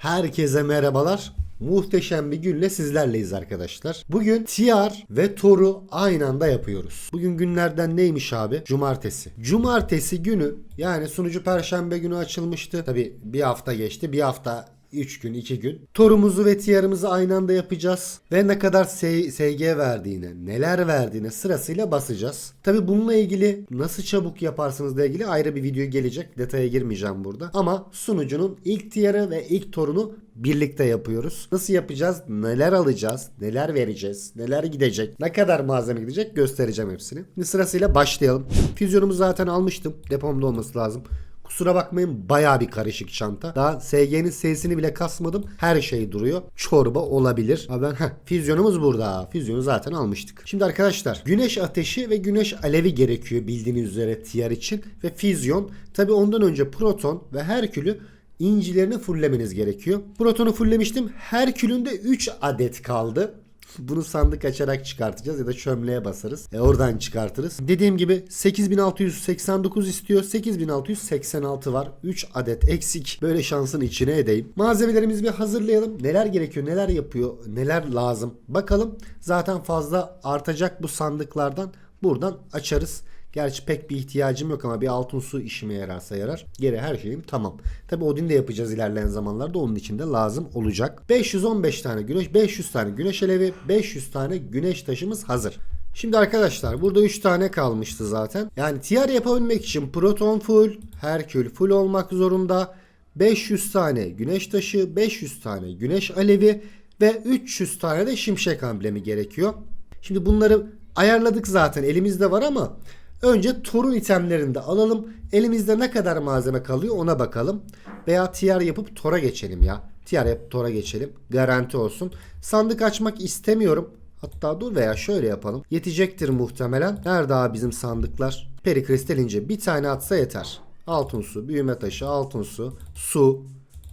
Herkese merhabalar. Muhteşem bir günle sizlerleyiz arkadaşlar. Bugün TR ve Tor'u aynı anda yapıyoruz. Bugün günlerden neymiş abi? Cumartesi. Cumartesi günü yani sunucu perşembe günü açılmıştı. Tabi bir hafta geçti. Bir hafta 3 gün 2 gün. Torumuzu ve TR'ımızı aynı anda yapacağız. Ve ne kadar SG verdiğine, neler verdiğine sırasıyla basacağız. Tabi bununla ilgili nasıl çabuk yaparsınızla ilgili ayrı bir video gelecek. Detaya girmeyeceğim burada. Ama sunucunun ilk TR'ı ve ilk torunu birlikte yapıyoruz. Nasıl yapacağız? Neler alacağız? Neler vereceğiz? Neler gidecek? Ne kadar malzeme gidecek? Göstereceğim hepsini. Şimdi sırasıyla başlayalım. Füzyonumu zaten almıştım. Depomda olması lazım. Kusura bakmayın baya bir karışık çanta. Daha SG'nin sesini bile kasmadım. Her şey duruyor. Çorba olabilir. Ha ben heh, füzyonumuz burada. Füzyonu zaten almıştık. Şimdi arkadaşlar güneş ateşi ve güneş alevi gerekiyor bildiğiniz üzere tier için. Ve füzyon. Tabi ondan önce proton ve herkülü incilerini fullemeniz gerekiyor. Protonu fullemiştim. Herkülün de 3 adet kaldı. Bunu sandık açarak çıkartacağız ya da çömleğe basarız. E oradan çıkartırız. Dediğim gibi 8689 istiyor. 8686 var. 3 adet eksik. Böyle şansın içine edeyim. Malzemelerimizi bir hazırlayalım. Neler gerekiyor, neler yapıyor, neler lazım. Bakalım. Zaten fazla artacak bu sandıklardan. Buradan açarız. Gerçi pek bir ihtiyacım yok ama bir altın su işime yararsa yarar. Geri her şeyim tamam. Tabi Odin de yapacağız ilerleyen zamanlarda. Onun için de lazım olacak. 515 tane güneş, 500 tane güneş alevi, 500 tane güneş taşımız hazır. Şimdi arkadaşlar burada 3 tane kalmıştı zaten. Yani tier yapabilmek için proton full, herkül full olmak zorunda. 500 tane güneş taşı, 500 tane güneş alevi ve 300 tane de şimşek amblemi gerekiyor. Şimdi bunları ayarladık zaten elimizde var ama önce torun itemlerini de alalım. Elimizde ne kadar malzeme kalıyor ona bakalım. Veya tier yapıp tora geçelim ya. Tier yapıp tora geçelim. Garanti olsun. Sandık açmak istemiyorum. Hatta dur veya şöyle yapalım. Yetecektir muhtemelen. Nerede abi bizim sandıklar? Perikristal ince. Bir tane atsa yeter. Altın su, büyüme taşı, altın su, su,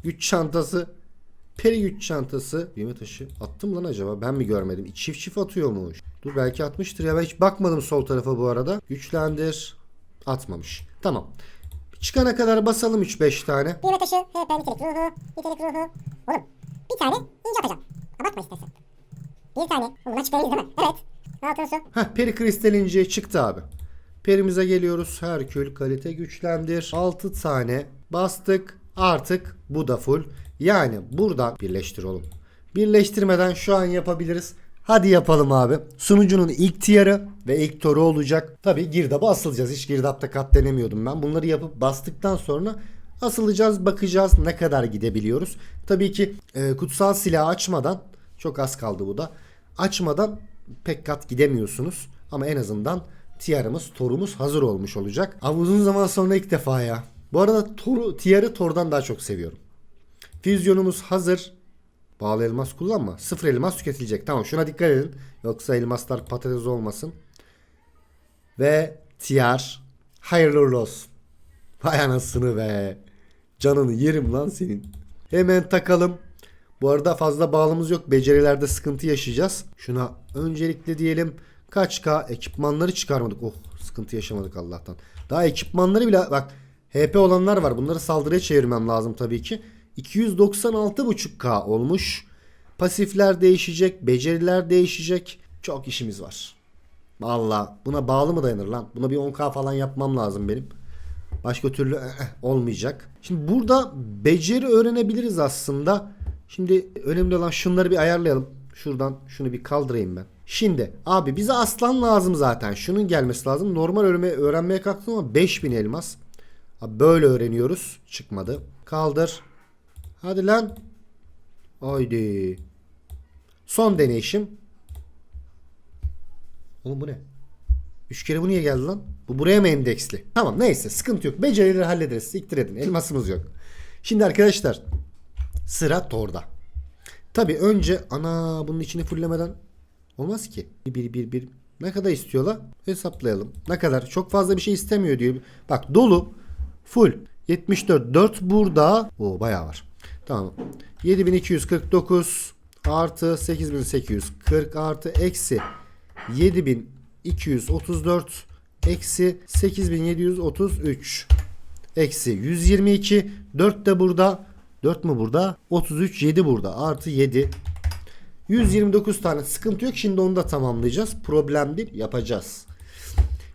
güç çantası, peri güç çantası, büyüme taşı. Attım lan acaba? Ben mi görmedim? Çift çift atıyormuş. Dur belki atmıştır ya. Ben hiç bakmadım sol tarafa bu arada. Güçlendir. Atmamış. Tamam. Çıkana kadar basalım 3-5 tane. Büyüme taşı, HP, nitelik ruhu, nitelik ruhu. Oğlum bir tane ince atacağım. Abartma istersen. Bir tane. Bundan çıkarıyız değil mi? Evet. Altın su. Heh peri kristal inceye çıktı abi. Perimize geliyoruz. Herkül kalite güçlendir. 6 tane bastık. Artık bu da full. Yani buradan birleştir oğlum. Birleştirmeden şu an yapabiliriz. Hadi yapalım abi. Sunucunun ilk tiyarı ve ilk toru olacak. Tabi girdaba asılacağız. Hiç girdapta kat denemiyordum ben. Bunları yapıp bastıktan sonra asılacağız. Bakacağız ne kadar gidebiliyoruz. Tabii ki e, kutsal silahı açmadan çok az kaldı bu da. Açmadan pek kat gidemiyorsunuz. Ama en azından tiyarımız, torumuz hazır olmuş olacak. Ama uzun zaman sonra ilk defa ya. Bu arada toru, tiyarı tordan daha çok seviyorum. Füzyonumuz hazır. Bağlı elmas kullanma. Sıfır elmas tüketilecek. Tamam şuna dikkat edin. Yoksa elmaslar patates olmasın. Ve tiyar. Hayırlı uğurlu olsun. Vay anasını be. Canını yerim lan senin. Hemen takalım. Bu arada fazla bağlımız yok. Becerilerde sıkıntı yaşayacağız. Şuna öncelikle diyelim kaç K ekipmanları çıkarmadık. Oh sıkıntı yaşamadık Allah'tan. Daha ekipmanları bile bak HP olanlar var. Bunları saldırıya çevirmem lazım tabii ki. 296.5K olmuş. Pasifler değişecek. Beceriler değişecek. Çok işimiz var. Valla buna bağlı mı dayanır lan? Buna bir 10K falan yapmam lazım benim. Başka türlü eh, eh, olmayacak. Şimdi burada beceri öğrenebiliriz aslında. Şimdi önemli olan şunları bir ayarlayalım. Şuradan şunu bir kaldırayım ben. Şimdi abi bize aslan lazım zaten. Şunun gelmesi lazım. Normal öğrenmeye, öğrenmeye kalktım ama 5000 elmas. Abi böyle öğreniyoruz. Çıkmadı. Kaldır. Hadi lan. Haydi. Son deneyişim. Oğlum bu ne? Üç kere bu niye geldi lan? Bu buraya mı endeksli? Tamam neyse sıkıntı yok. Becerileri hallederiz. Siktir edin. Elmasımız yok. Şimdi arkadaşlar sıra Thor'da. Tabi önce ana bunun içini fullemeden olmaz ki. Bir bir bir ne kadar istiyorlar? Hesaplayalım. Ne kadar? Çok fazla bir şey istemiyor diyor. Bak dolu. Full. 74. 4 burada. O bayağı var. Tamam. 7249 artı 8840 artı eksi 7234 eksi 8733 eksi 122 4 de burada 4 mü burada? 33 7 burada. Artı 7. 129 tane sıkıntı yok. Şimdi onu da tamamlayacağız. Problem değil yapacağız.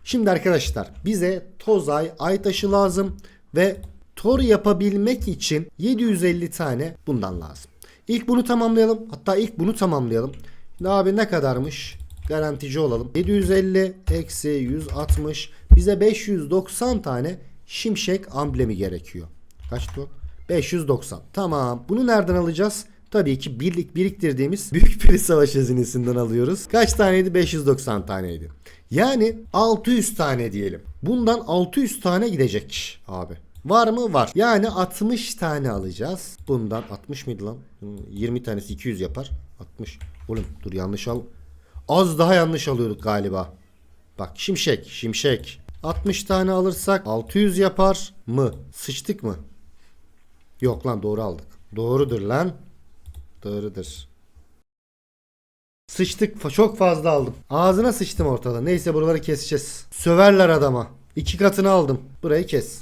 Şimdi arkadaşlar bize tozay ay taşı lazım ve tor yapabilmek için 750 tane bundan lazım. İlk bunu tamamlayalım. Hatta ilk bunu tamamlayalım. Şimdi abi ne kadarmış? Garantici olalım. 750 eksi 160 bize 590 tane şimşek amblemi gerekiyor. Kaçtı o? 590. Tamam. Bunu nereden alacağız? Tabii ki birlik biriktirdiğimiz Büyük Peri Savaş hazinesinden alıyoruz. Kaç taneydi? 590 taneydi. Yani 600 tane diyelim. Bundan 600 tane gidecek abi. Var mı? Var. Yani 60 tane alacağız. Bundan 60 mıydı lan? Hmm, 20 tanesi 200 yapar. 60. Oğlum dur yanlış al. Az daha yanlış alıyorduk galiba. Bak şimşek, şimşek. 60 tane alırsak 600 yapar mı? Sıçtık mı? Yok lan doğru aldık. Doğrudur lan. Doğrudur. Sıçtık. Çok fazla aldım. Ağzına sıçtım ortada. Neyse buraları keseceğiz. Söverler adama. İki katını aldım. Burayı kes.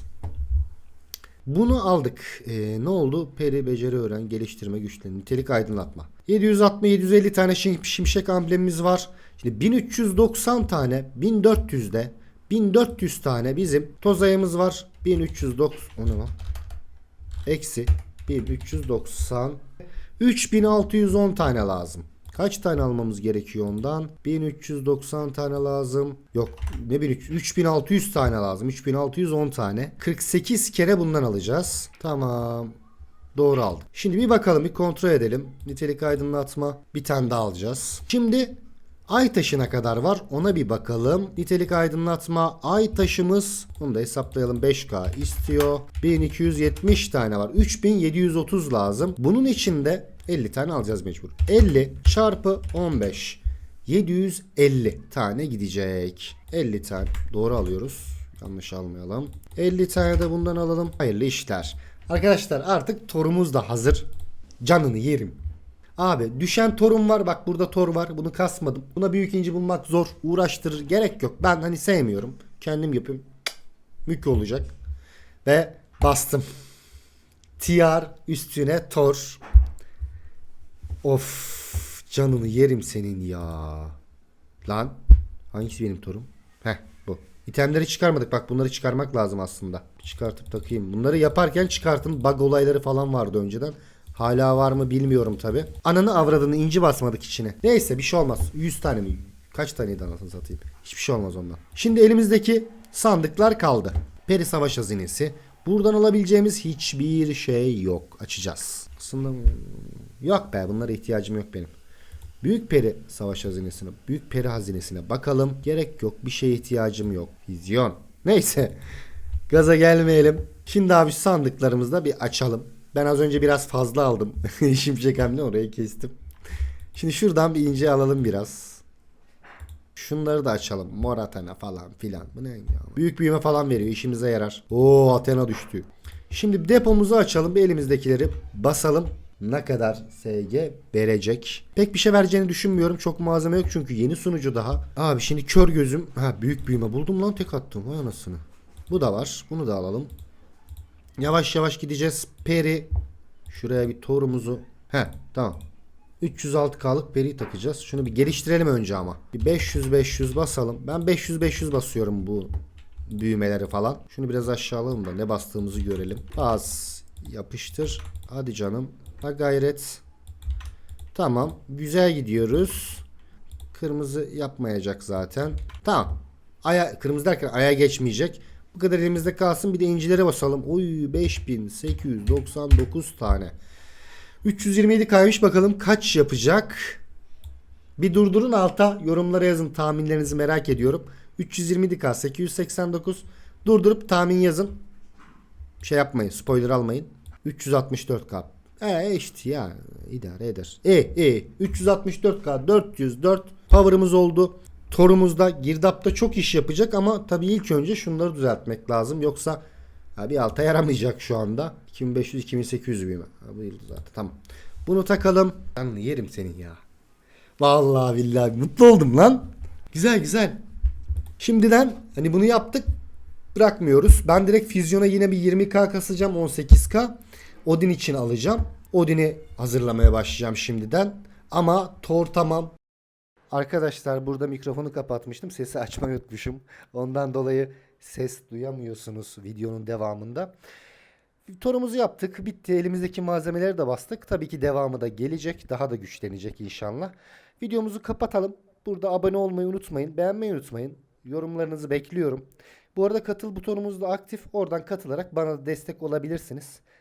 Bunu aldık. Ee, ne oldu? Peri, beceri öğren, geliştirme, güçlen, nitelik aydınlatma. 760 750 tane şim- şimşek amblemimiz var. Şimdi 1390 tane 1400'de 1400 tane bizim tozayımız var. 1390 o ne lan? Eksi 1390 3610 tane lazım. Kaç tane almamız gerekiyor ondan? 1390 tane lazım. Yok ne 1300 3600 tane lazım. 3610 tane. 48 kere bundan alacağız. Tamam. Doğru aldım. Şimdi bir bakalım bir kontrol edelim. Nitelik aydınlatma bir tane daha alacağız. Şimdi ay taşına kadar var. Ona bir bakalım. Nitelik aydınlatma ay taşımız bunu da hesaplayalım 5K istiyor. 1270 tane var. 3730 lazım. Bunun içinde 50 tane alacağız mecbur. 50 çarpı 15 750 tane gidecek. 50 tane doğru alıyoruz. Yanlış almayalım. 50 tane de bundan alalım. Hayırlı işler. Arkadaşlar artık torumuz da hazır. Canını yerim. Abi düşen torum var. Bak burada tor var. Bunu kasmadım. Buna büyük inci bulmak zor. Uğraştırır. Gerek yok. Ben hani sevmiyorum. Kendim yapayım. Mük olacak. Ve bastım. TR üstüne tor. Of canını yerim senin ya. Lan hangisi benim torum? Heh bu. İtemleri çıkarmadık. Bak bunları çıkarmak lazım aslında. Çıkartıp takayım. Bunları yaparken çıkartın. Bug olayları falan vardı önceden. Hala var mı bilmiyorum tabi. Ananı avradını inci basmadık içine. Neyse bir şey olmaz. 100 tane mi? Kaç taneydi anasını satayım. Hiçbir şey olmaz ondan. Şimdi elimizdeki sandıklar kaldı. Peri Savaş Hazinesi. Buradan alabileceğimiz hiçbir şey yok. Açacağız. Aslında yok be bunlara ihtiyacım yok benim. Büyük peri savaş hazinesine, büyük peri hazinesine bakalım. Gerek yok. Bir şeye ihtiyacım yok. Vizyon. Neyse. Gaza gelmeyelim. Şimdi abi şu sandıklarımızda bir açalım. Ben az önce biraz fazla aldım. Şimşek hamle orayı kestim. Şimdi şuradan bir ince alalım biraz. Şunları da açalım. Mor Athena falan filan. Bu ne ya? Büyük büyüme falan veriyor. işimize yarar. Oo Athena düştü. Şimdi depomuzu açalım. Bir elimizdekileri basalım. Ne kadar SG verecek? Pek bir şey vereceğini düşünmüyorum. Çok malzeme yok çünkü yeni sunucu daha. Abi şimdi kör gözüm. Ha büyük büyüme buldum lan tek attım. Vay anasını. Bu da var. Bunu da alalım. Yavaş yavaş gideceğiz. Peri. Şuraya bir torumuzu. He tamam. 306K'lık peri takacağız. Şunu bir geliştirelim önce ama. Bir 500-500 basalım. Ben 500-500 basıyorum bu büyümeleri falan. Şunu biraz aşağı alalım da ne bastığımızı görelim. Az yapıştır. Hadi canım. Ha gayret. Tamam. Güzel gidiyoruz. Kırmızı yapmayacak zaten. Tamam. Aya, kırmızı derken aya geçmeyecek. Bu kadar elimizde kalsın. Bir de incilere basalım. Oy 5899 tane. 327 kaymış bakalım kaç yapacak? Bir durdurun alta yorumlara yazın tahminlerinizi merak ediyorum. 320k 889 durdurup tahmin yazın. Şey yapmayın spoiler almayın. 364k. E işte ya idare eder. E e 364k 404 power'ımız oldu. Torumuzda girdapta çok iş yapacak ama tabii ilk önce şunları düzeltmek lazım. Yoksa bir alta yaramayacak şu anda. 2500-2800 büyüme. Bu yıldı zaten tamam. Bunu takalım. Ben yerim senin ya. Vallahi billahi mutlu oldum lan. Güzel güzel. Şimdiden hani bunu yaptık bırakmıyoruz. Ben direkt füzyona yine bir 20k kasacağım 18k. Odin için alacağım. Odin'i hazırlamaya başlayacağım şimdiden. Ama Thor tamam. Arkadaşlar burada mikrofonu kapatmıştım. Sesi açmayı unutmuşum. Ondan dolayı ses duyamıyorsunuz videonun devamında. Torumuzu yaptık. Bitti. Elimizdeki malzemeleri de bastık. Tabii ki devamı da gelecek. Daha da güçlenecek inşallah. Videomuzu kapatalım. Burada abone olmayı unutmayın. Beğenmeyi unutmayın. Yorumlarınızı bekliyorum. Bu arada katıl butonumuz da aktif. Oradan katılarak bana destek olabilirsiniz.